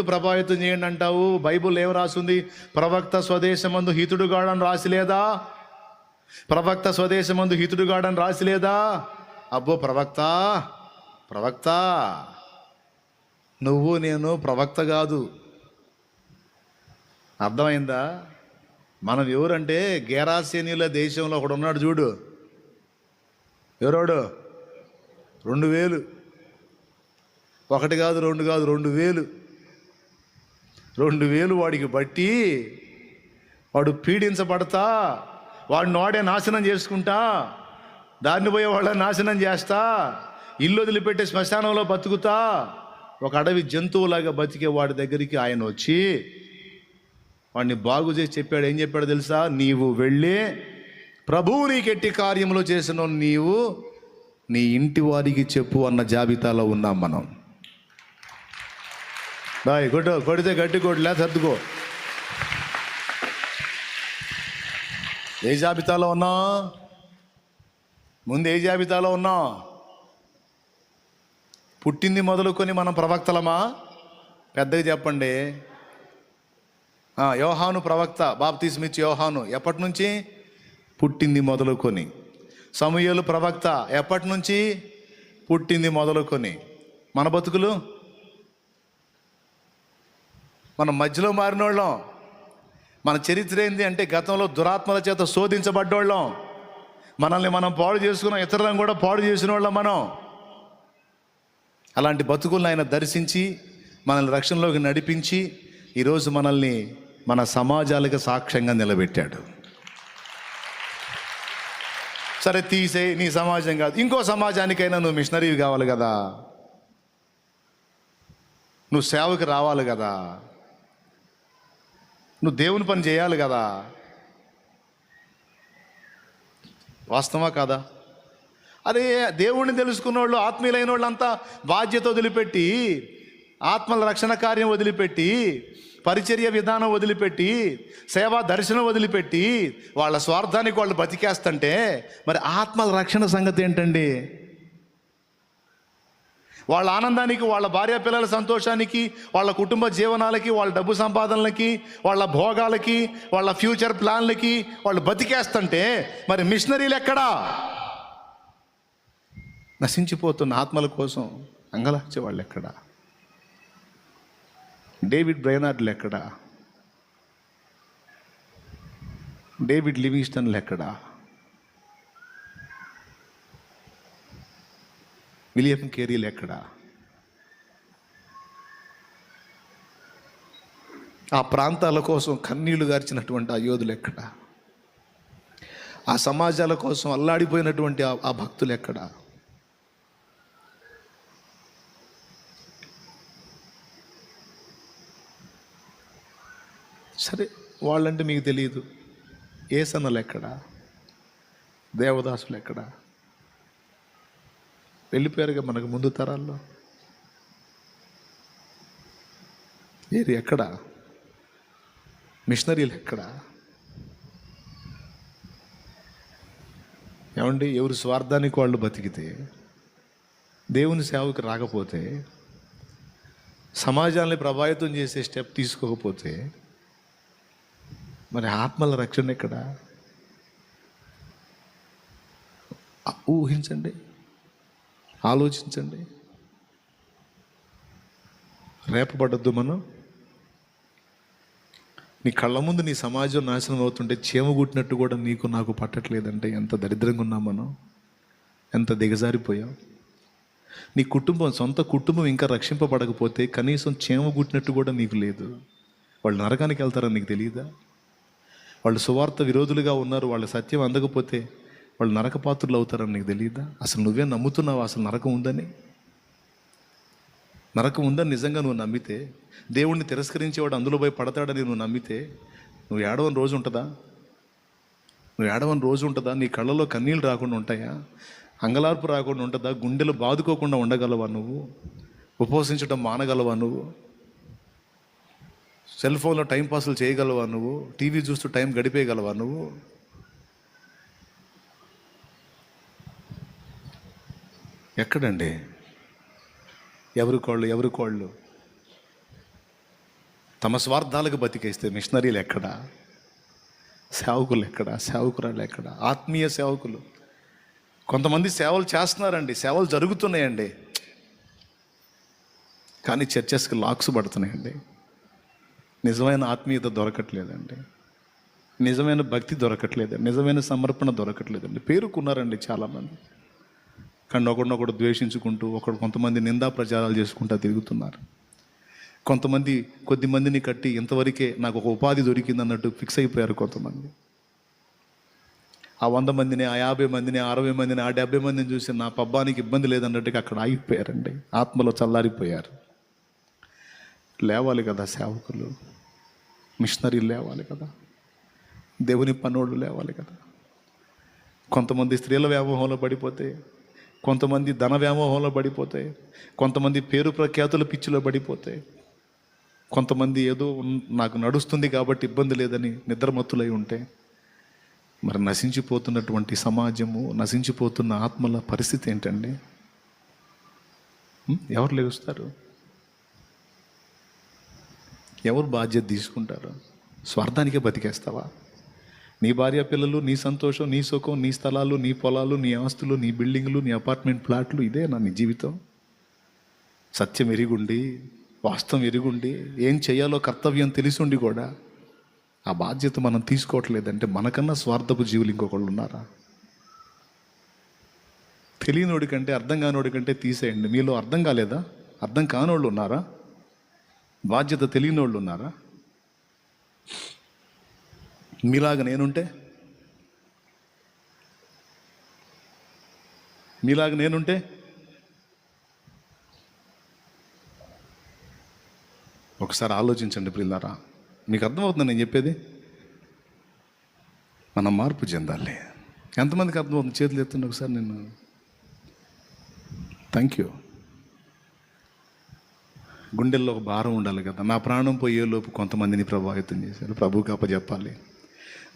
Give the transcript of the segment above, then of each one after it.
ఎప్పుడు ప్రభావితం చేయండి అంటావు. బైబుల్ ఏం రాసింది? ప్రవక్త స్వదేశమందు హితుడుగాడని రాసి లేదా? ప్రవక్త స్వదేశమందు హితుడుగాడని రాసి లేదా? అబ్బో ప్రవక్త ప్రవక్త నువ్వు నేను ప్రవక్త కాదు. అర్థమైందా? మనం ఎవరంటే గేరాసేనీల దేశంలో ఒకడు ఉన్నాడు చూడు. ఎవరోడు? రెండు వేలు. ఒకటి కాదు రెండు కాదు రెండు వేలు. రెండు వేలు వాడికి బట్టి వాడు పీడించబడతా వాడిని వాడే నాశనం చేసుకుంటా దాన్ని పోయే వాళ్ళ నాశనం చేస్తా ఇల్లు వదిలిపెట్టే శ్మశానంలో బతుకుతా ఒక అడవి జంతువులాగా బతికే వాడి దగ్గరికి ఆయన వచ్చి వాడిని బాగు చేసి చెప్పాడు. ఏం చెప్పాడు తెలుసా? నీవు వెళ్ళి ప్రభువు నీకెట్టి కార్యములు చేసిన నీవు నీ ఇంటి వారికి చెప్పు అన్న జాబితాలో ఉన్నాం మనం. బాయ్ కొట్టు కొడితే గట్టి కొట్టులే సర్దుకో. ఏ జాబితాలో ఉన్నా ముందు ఏ జాబితాలో ఉన్నా పుట్టింది మొదలుకొని మనం ప్రవక్తలమా? పెద్దగా చెప్పండి. యోహాను ప్రవక్త బాప్తీస్మిచ్చి యోహాను. ఎప్పటి నుంచి పుట్టింది మొదలుకొని. సమూహలు ప్రవక్త ఎప్పటి నుంచి పుట్టింది మొదలుకొని. మన బతుకులు? మన మధ్యలో మారినోళ్ళం. మన చరిత్ర ఏంది అంటే గతంలో దురాత్మల చేత శోధించబడ్డోళ్ళం. మనల్ని మనం పాడు చేసుకున్నాం ఇతరులను కూడా పాడు చేసిన వాళ్ళం మనం. అలాంటి బతుకులను ఆయన దర్శించి మనల్ని రక్షణలోకి నడిపించి ఈరోజు మనల్ని మన సమాజాలకు సాక్ష్యంగా నిలబెట్టాడు. సరే తీసే నీ సమాజం కాదు. ఇంకో సమాజానికైనా నువ్వు మిషనరీ కావాలి కదా. నువ్వు సేవకు రావాలి కదా. నువ్వు దేవుని పని చేయాలి కదా. వాస్తవా కాదా? అదే దేవుణ్ణి తెలుసుకున్న వాళ్ళు ఆత్మీయులైన వాళ్ళంతా బాధ్యత వదిలిపెట్టి ఆత్మల రక్షణ కార్యం వదిలిపెట్టి పరిచర్య విధానం వదిలిపెట్టి సేవా దర్శనం వదిలిపెట్టి వాళ్ళ స్వార్థానికి వాళ్ళు బతికేస్తుంటే మరి ఆత్మల రక్షణ సంగతి ఏంటండి? వాళ్ళ ఆనందానికి వాళ్ళ భార్య పిల్లల సంతోషానికి వాళ్ళ కుటుంబ జీవనాలకి వాళ్ళ డబ్బు సంపాదనలకి వాళ్ళ భోగాలకి వాళ్ళ ఫ్యూచర్ ప్లాన్లకి వాళ్ళు బతికేస్తుంటే మరి మిషనరీలు ఎక్కడా? నశించిపోతున్న ఆత్మల కోసం అంగలార్చే వాళ్ళు ఎక్కడా? డేవిడ్ బ్రైనార్డ్లు ఎక్కడా? డేవిడ్ లివింగ్స్టన్లు ఎక్కడా? విలియం కేరీలు ఎక్కడ? ఆ ప్రాంతాల కోసం కన్నీళ్ళు గార్చినటువంటి ఆ యోధులు ఎక్కడ? ఆ సమాజాల కోసం అల్లాడిపోయినటువంటి ఆ- భక్తులు ఎక్కడ? సరే వాళ్ళంటే మీకు తెలియదు ఏసన్నలు ఎక్కడా? దేవదాసులు ఎక్కడా? వెళ్ళిపోయారుగా మనకు ముందు తరాల్లో? వీరు ఎక్కడ? మిషనరీలు ఎక్కడ? ఏమండి ఎవరు స్వార్థానికి వాళ్ళు బతికితే దేవుని సేవకు రాకపోతే సమాజాన్ని ప్రభావితం చేసే స్టెప్ తీసుకోకపోతే మరి ఆత్మల రక్షణ ఎక్కడ? ఊహించండి. ఆలోచించండి. రేపబడద్దు మనం. నీ కళ్ళ ముందు నీ సమాజం నాశనం అవుతుంటే చీమ గుట్టినట్టు కూడా నీకు నాకు పట్టట్లేదంటే ఎంత దరిద్రంగా ఉన్నాం మనం. ఎంత దిగజారిపోయాం. నీ కుటుంబం సొంత కుటుంబం ఇంకా రక్షింపబడకపోతే కనీసం చీమ గుట్టినట్టు కూడా నీకు లేదు. వాళ్ళు నరకానికి వెళ్తారని నీకు తెలియదా వాళ్ళు సువార్త విరోధులుగా ఉన్నారు వాళ్ళ సత్యం అందకపోతే వాళ్ళు నరకపాత్రులు అవుతారని నీకు తెలియదా? అసలు నువ్వే నమ్ముతున్నావు అసలు నరకం ఉందని? నరకం ఉందని నిజంగా నువ్వు నమ్మితే దేవుణ్ణి తిరస్కరించేవాడు అందులో పోయి పడతాడని నువ్వు నమ్మితే నువ్వు ఏడవని రోజు ఉంటుందా? నువ్వు ఏడవని రోజు ఉంటుందా? నీ కళ్ళలో కన్నీళ్ళు రాకుండా ఉంటాయా? అంగలార్పు రాకుండా ఉంటుందా? గుండెలు బాదుకోకుండా ఉండగలవా నువ్వు? ఉపవసించడం మానగలవా నువ్వు? సెల్ ఫోన్లో టైంపాస్లు చేయగలవా నువ్వు? టీవీ చూస్తూ టైం గడిపేయగలవా నువ్వు? ఎక్కడండి? ఎవరి కోళ్ళు ఎవరి కోళ్ళు? తమ స్వార్థాలకు బతికేస్తే మిషనరీలు ఎక్కడా? సేవకులు ఎక్కడా? సేవకురాలు ఎక్కడా? ఆత్మీయ సేవకులు. కొంతమంది సేవలు చేస్తున్నారండి సేవలు జరుగుతున్నాయండి. కానీ చర్చెస్కి లాక్స్ పడుతున్నాయండి. నిజమైన ఆత్మీయత దొరకట్లేదండి. నిజమైన భక్తి దొరకట్లేదండి. నిజమైన సమర్పణ దొరకట్లేదండి. పేరుకున్నారండి చాలామంది. కానీ ఒకడినొకడు ద్వేషించుకుంటూ ఒకడు కొంతమంది నిందా ప్రచారాలు చేసుకుంటూ తిరుగుతున్నారు. కొంతమంది కొద్ది మందిని కట్టి ఇంతవరకే నాకు ఒక ఉపాధి దొరికింది అన్నట్టు ఫిక్స్ అయిపోయారు కొంతమంది. ఆ వంద మందిని ఆ యాభై మందిని ఆ అరవై మందిని ఆ డెబ్బై మందిని చూసి నా పబ్బానికి ఇబ్బంది లేదన్నట్టుగా అక్కడ ఆగిపోయారండి. ఆత్మలో చల్లారిపోయారు. లేవాలి కదా సేవకులు. మిషనరీలు లేవాలి కదా. దేవుని పనోళ్ళు లేవాలి కదా. కొంతమంది స్త్రీల వ్యామోహంలో పడిపోతే కొంతమంది ధన వ్యామోహంలో పడిపోతాయి. కొంతమంది పేరు ప్రఖ్యాతుల పిచ్చిలో పడిపోతాయి. కొంతమంది ఏదో నాకు నడుస్తుంది కాబట్టి ఇబ్బంది లేదని నిద్రమత్తులై ఉంటే మరి నశించిపోతున్నటువంటి సమాజము నశించిపోతున్న ఆత్మల పరిస్థితి ఏంటండి? ఎవరు లేస్తారు? ఎవరు బాధ్యత తీసుకుంటారు? స్వార్థానికే బతికేస్తావా? నీ భార్య పిల్లలు నీ సంతోషం నీ సుఖం నీ స్థలాలు నీ పొలాలు నీ ఆస్తులు నీ బిల్డింగ్లు నీ అపార్ట్మెంట్ ప్లాట్లు ఇదే నా నీ జీవితం. సత్యం ఎరిగుండి వాస్తవం ఎరిగుండి ఏం చేయాలో కర్తవ్యం తెలిసుండి కూడా ఆ బాధ్యత మనం తీసుకోవట్లేదంటే మనకన్నా స్వార్థపు జీవులు ఇంకొకళ్ళు ఉన్నారా? తెలియనోడి కంటే అర్థం కానోడి కంటే తీసేయండి. మీలో అర్థం కాలేదా? అర్థం కానోళ్ళు ఉన్నారా? బాధ్యత తెలియనోళ్ళు ఉన్నారా? మీలాగా నేనుంటే? మీలాగా నేనుంటే? ఒకసారి ఆలోచించండి ప్రిల్లారా మీకు అర్థమవుతుంది నేను చెప్పేది? మనం మార్పు చెందాలి. ఎంతమందికి అర్థమవుతుంది? చేతులు ఎత్తుండి ఒకసారి నేను థ్యాంక్ యూ గుండెల్లో ఒక భారం ఉండాలి కదా. నా ప్రాణం పోయేలోపు కొంతమందిని ప్రభావితం చేశారు ప్రభుకి అప్పచెప్పాలి.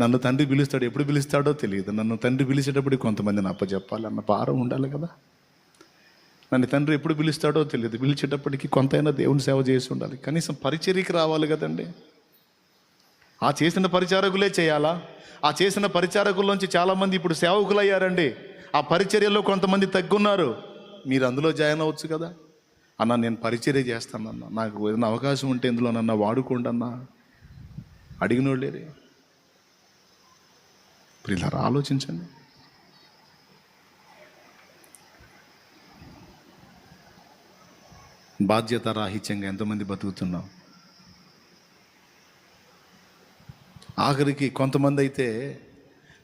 నన్ను తండ్రి పిలుస్తాడు ఎప్పుడు పిలుస్తాడో తెలియదు. నన్ను తండ్రి పిలిచేటప్పుడు కొంతమందిని అప్పచెప్పాలి అన్న భారం ఉండాలి కదా. నన్ను తండ్రి ఎప్పుడు పిలుస్తాడో తెలియదు. పిలిచేటప్పటికి కొంతైనా దేవుని సేవ చేసి ఉండాలి. కనీసం పరిచర్యకి రావాలి కదండి. ఆ చేసిన పరిచారకులే చేయాలా? ఆ చేసిన పరిచారకుల్లోంచి చాలామంది ఇప్పుడు సేవకులు అయ్యారండి ఆ పరిచర్యలో కొంతమంది తగ్గున్నారు. మీరు అందులో జాయిన్ అవ్వచ్చు కదా. అన్న నేను పరిచర్య చేస్తానన్న. నాకు ఏదైనా అవకాశం ఉంటే ఇందులో నన్ను వాడుకోండి అన్న అడిగినోళ్ళేరే. ప్రియులారా ఆలోచించండి. బాధ్యత రాహిత్యంగా ఎంతమంది బతుకుతున్నాం. ఆఖరికి కొంతమంది అయితే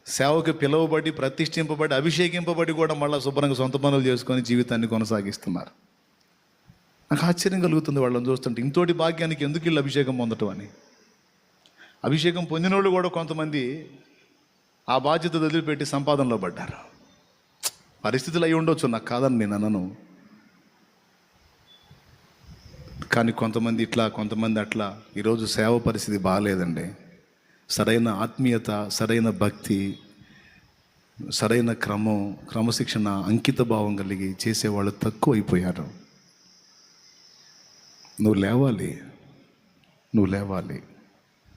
సేవకు పిలువబడి ప్రతిష్ఠింపబడి అభిషేకింపబడి కూడా మళ్ళీ శుభ్రంగా సొంత పనులు చేసుకొని జీవితాన్ని కొనసాగిస్తున్నారు. నాకు ఆశ్చర్యం కలుగుతుంది వాళ్ళని చూస్తుంటే ఇంతోటి భాగ్యానికి ఎందుకు వీళ్ళు అభిషేకం పొందటం అని. అభిషేకం పొందిన వాళ్ళు కూడా కొంతమంది ఆ బాధ్యత వదిలిపెట్టి సంపాదనలో పడ్డారు. పరిస్థితులు అయి ఉండొచ్చు నాకు కాదని నేను అనను. కానీ కొంతమంది ఇట్లా కొంతమంది అట్లా. ఈరోజు సేవ పరిస్థితి బాగాలేదండి. సరైన ఆత్మీయత సరైన భక్తి సరైన క్రమం క్రమశిక్షణ అంకిత భావం కలిగి చేసేవాళ్ళు తక్కువ అయిపోయారు. నువ్వు లేవాలి. నువ్వు లేవాలి.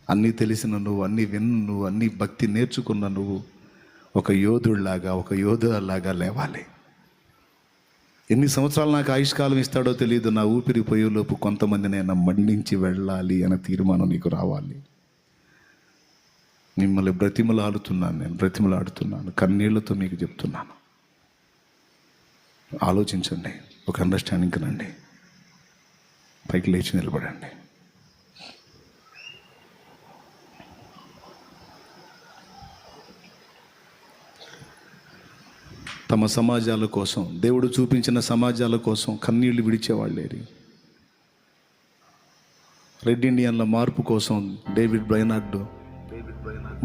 అన్నీ తెలిసిన నువ్వు అన్నీ విన్న నువ్వు అన్నీ భక్తి నేర్చుకున్న నువ్వు ఒక యోధుడిలాగా ఒక యోధులాగా లేవాలి. ఎన్ని సంవత్సరాలు నాకు ఆయుష్కాలం ఇస్తాడో తెలియదు. నా ఊపిరి పోయేలోపు కొంతమంది నేను మండించి వెళ్ళాలి అనే తీర్మానం నీకు రావాలి. మిమ్మల్ని బ్రతిమలాడుతున్నాను నేను బ్రతిమలాడుతున్నాను. కన్నీళ్ళతో మీకు చెప్తున్నాను. ఆలోచించండి ఒక అండర్స్టాండింగ్కి రండి. పైకి లేచి నిలబడండి. తమ సమాజాల కోసం దేవుడు చూపించిన సమాజాల కోసం కన్నీళ్ళు విడిచేవాళ్ళేరి. రెడ్ ఇండియన్ల మార్పు కోసం డేవిడ్ బ్రైనార్డ్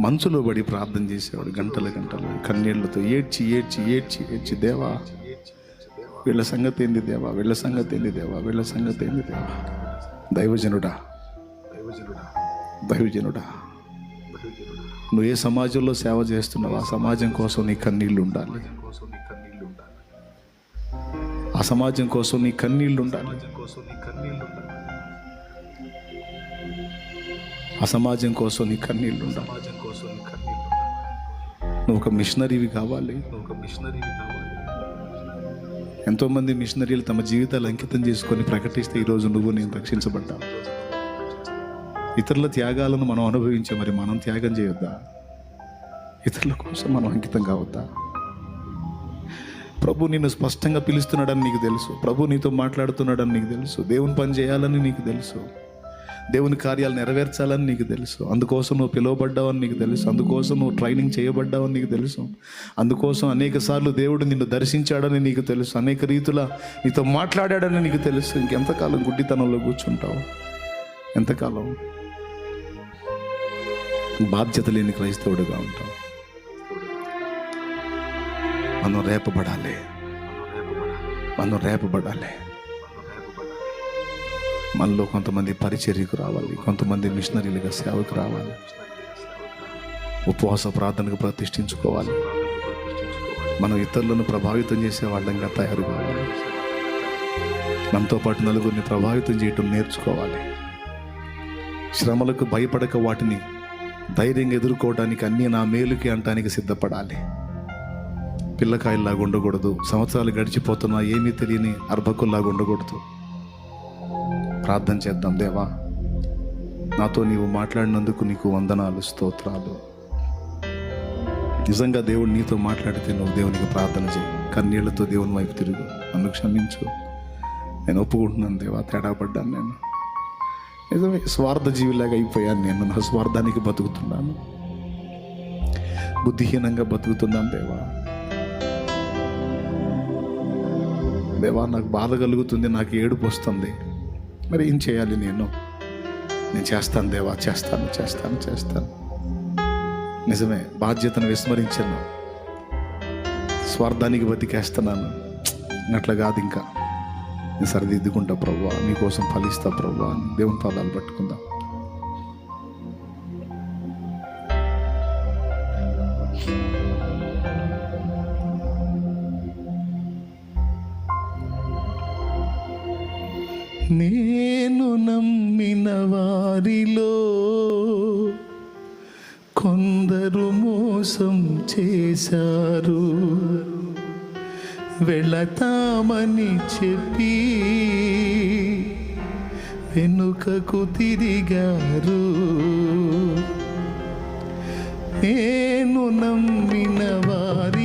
మంచులో పడి ప్రార్థన చేసేవాడు గంటల గంటలు కన్నీళ్ళతో ఏడ్చి ఏడ్చి ఏడ్చి ఏడ్చి దేవా వీళ్ళ సంగతి ఏంది దేవా వీళ్ళ సంగతి ఏంది దేవా వీళ్ళ సంగతి ఏంది దేవా. దైవజనుడా దైవజనుడా నువ్వు ఏ సమాజంలో సేవ చేస్తున్నావు ఆ సమాజం కోసం నీ కన్నీళ్ళు ఉండాలి. ఆ సమాజం కోసం నీ కన్నీళ్ళు ఉండాలి. ఆ సమాజం కోసం నీ కన్నీళ్ళు ఉండాలి. సమాజం కోసం నీ కన్నీళ్ళు నువ్వు ఒక మిషనరీవి కావాలి ఒక మిషనరీవి కావాలి. ఎంతోమంది మిషనరీలు తమ జీవితాలు అంకితం చేసుకొని ప్రకటిస్తే ఈరోజు నువ్వు నేను రక్షించబడ్డా? ఇతరుల త్యాగాలను మనం అనుభవించే మరి మనం త్యాగం చేయొద్దా? ఇతరుల కోసం మనం అంకితం కావద్దా? ప్రభు నిన్ను స్పష్టంగా పిలుస్తున్నాడని నీకు తెలుసు. ప్రభు నీతో మాట్లాడుతున్నాడని నీకు తెలుసు. దేవుని పని చేయాలని నీకు తెలుసు. దేవుని కార్యాలు నెరవేర్చాలని నీకు తెలుసు. అందుకోసం నువ్వు పిలువబడ్డావని నీకు తెలుసు. అందుకోసం నువ్వు ట్రైనింగ్ చేయబడ్డావని నీకు తెలుసు. అందుకోసం అనేక సార్లు దేవుడు నిన్ను దర్శించాడని నీకు తెలుసు. అనేక రీతుల నీతో మాట్లాడాడని నీకు తెలుసు. ఇంకెంతకాలం గుడ్డితనంలో కూర్చుంటావు? ఎంతకాలం? బాధ్యత లేని క్రైస్తవుడుగా ఉంటావు. మనం రేపబడాలి. మనం రేపబడాలి. మనలో కొంతమంది పరిచర్యకు రావాలి కొంతమంది మిషనరీలుగా సేవకు రావాలి. ఉపవాస ప్రార్థనకు ప్రతిష్ఠించుకోవాలి. మనం ఇతరులను ప్రభావితం చేసే వాళ్ళంగా తయారు కావాలి మనతో పాటు నలుగురిని ప్రభావితం చేయటం నేర్చుకోవాలి. శ్రమలకు భయపడక వాటిని ధైర్యంగా ఎదుర్కోవడానికి అన్నీ నా మేలుకి అంటానికి సిద్ధపడాలి. పిల్లకాయల్లాగా ఉండకూడదు. సంవత్సరాలు గడిచిపోతున్నా ఏమీ తెలియని అర్భకుల్లాగా ఉండకూడదు. ప్రార్థన చేద్దాం దేవా. నాతో నీవు మాట్లాడినందుకు నీకు వందనాలు స్తోత్రాలు. నిజంగా దేవుడు నీతో మాట్లాడితే నువ్వు దేవునికి ప్రార్థన చేయి. కన్నీళ్ళతో దేవుని వైపు తిరుగు. నన్ను క్షమించు. నేను ఒప్పుకుంటున్నాను దేవా. తేడా పడ్డాను నేను. నిజమే స్వార్థ జీవిలాగా అయిపోయాను నేను. నా స్వార్థానికి బతుకుతున్నాను. బుద్ధిహీనంగా బతుకుతున్నాను దేవా. దేవా నాకు బాధ కలుగుతుంది నాకు ఏడుపు వస్తుంది. మరి ఏం చేయాలి నేను? నేను చేస్తాను దేవా చేస్తాను చేస్తాను చేస్తాను. నిజమే బాధ్యతను విస్మరించాను. స్వార్థానికి బతికేస్తున్నాను. అట్లా కాదు ఇంకా. నేను సరిదిద్దుకుంటా ప్రవ్వా. నీకోసం ఫలిస్తా ప్రవ్వా. అని దేవుని పాదాలు పట్టుకుందాం. నేను నమ్మిన వారిలో కొందరు మోసం చేశారు. వెళతామని చెప్పి వెనుకకు తిరిగారు. నేను నమ్మిన వారి